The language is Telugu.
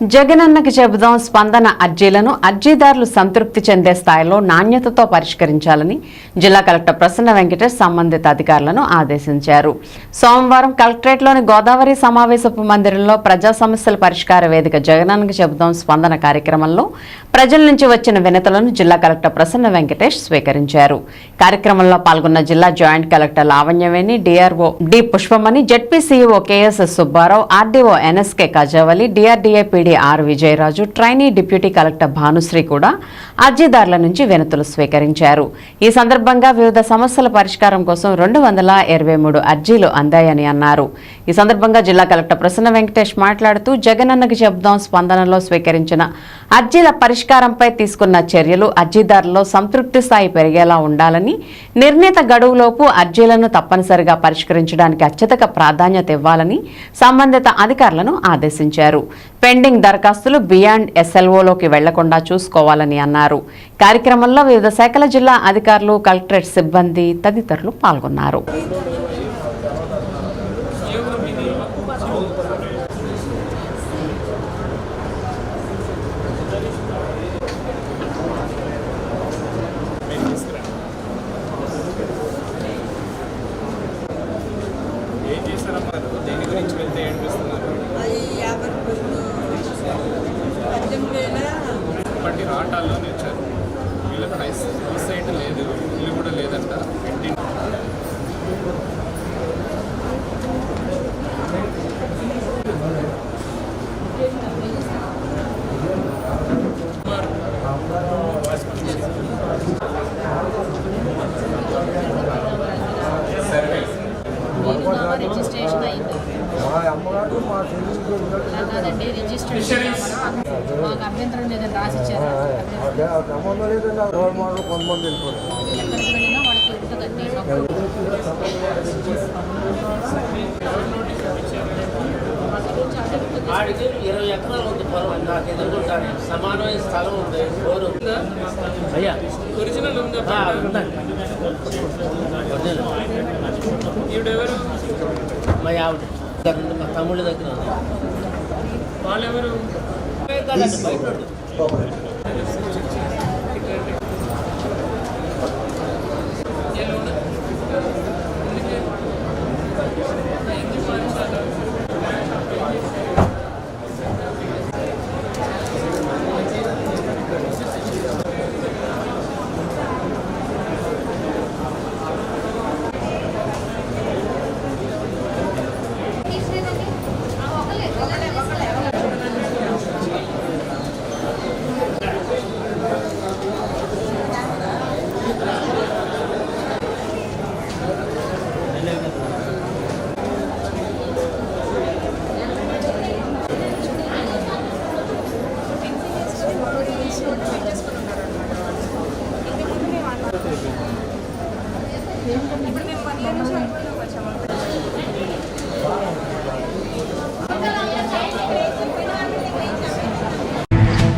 జగనన్నకి చెబుదాం స్పందన అర్జీలను అర్జీదారులు సంతృప్తి చెందే స్థాయిలో నాణ్యతతో పరిష్కరించాలని జిల్లా కలెక్టర్ ప్రసన్న వెంకటేష్ సంబంధిత అధికారులను ఆదేశించారు. సోమవారం కలెక్టరేట్లోని గోదావరి సమావేశపు మందిరంలో ప్రజా సమస్యల పరిష్కార వేదిక జగనన్నకి చెబుదాం స్పందన కార్యక్రమంలో ప్రజల నుంచి వచ్చిన వినతులను జిల్లా కలెక్టర్ ప్రసన్న వెంకటేష్ స్వీకరించారు. కార్యక్రమంలో పాల్గొన్న జిల్లా joint collector Lavanyaveni DRO D Pushpamani ZPCO KS Subbarao RDO NSK Kajavali DRDA SPD R Vijayaraju trainee deputy collector Bhanusri కూడా అర్జీదారుల నుంచి వినతులు స్వీకరించారు. ఈ సందర్భంగా వివిధ సమస్యల పరిష్కారం కోసం రెండు వందల ఇరవై మూడు అర్జీలు అందాయని అన్నారు. ఈ సందర్భంగా జిల్లా కలెక్టర్ ప్రసన్న వెంకటేష్ మాట్లాడుతూ జగనన్నకు చెబుదాం స్పందనలో స్వీకరించిన అర్జీల పరిష్కారంపై తీసుకున్న చర్యలు అర్జీదారుల్లో సంతృప్తి స్థాయి పెరిగేలా ఉండాలని నిర్ణీత గడువులోపు అర్జీలను తప్పనిసరిగా పరిష్కరించడానికి అత్యధిక ప్రాధాన్యత ఇవ్వాలని సంబంధిత అధికారులను ఆదేశించారు. పెండింగ్ దరఖాస్తులు బియాండ్ ఎస్ఎల్ఓలోకి వెళ్ళకుండా చూసుకోవాలని అన్నారు. కార్యక్రమంలో వివిధ శాఖల జిల్లా అధికారులు కలెక్టరేట్ సిబ్బంది తదితరులు పాల్గొన్నారు. ఏం దేని గురించి వెళ్తే ఏడిపిస్తున్నారు బట్టి వచ్చారు. నేర్చారు వీళ్ళకి హైస్ సైట్ లేదు ఇల్లు కూడా లేదంట. ఇంటి కాదండి రిజిస్ట్రేషన్ మాకు అభ్యంతరం లేదని రాసి ఇచ్చారు ఎక్కడికి వెళ్ళినా వాళ్ళకి ఉంటుందండి మాకు ఆడికి ఇరవై ఎకరాలు ఉంది పొలం నాకు ఎదుర్కొంటాను. సమానమైన స్థలం ఉంది బోరు అయ్యా. ఒరిజినల్ ఉందా? ఉందండి. మా ఆవిడ. మా తమ్ముళ్ళ దగ్గర ఉంది. వాళ్ళెవరు? ఇప్పుడు మేము వన్ ఇయర్ నుంచి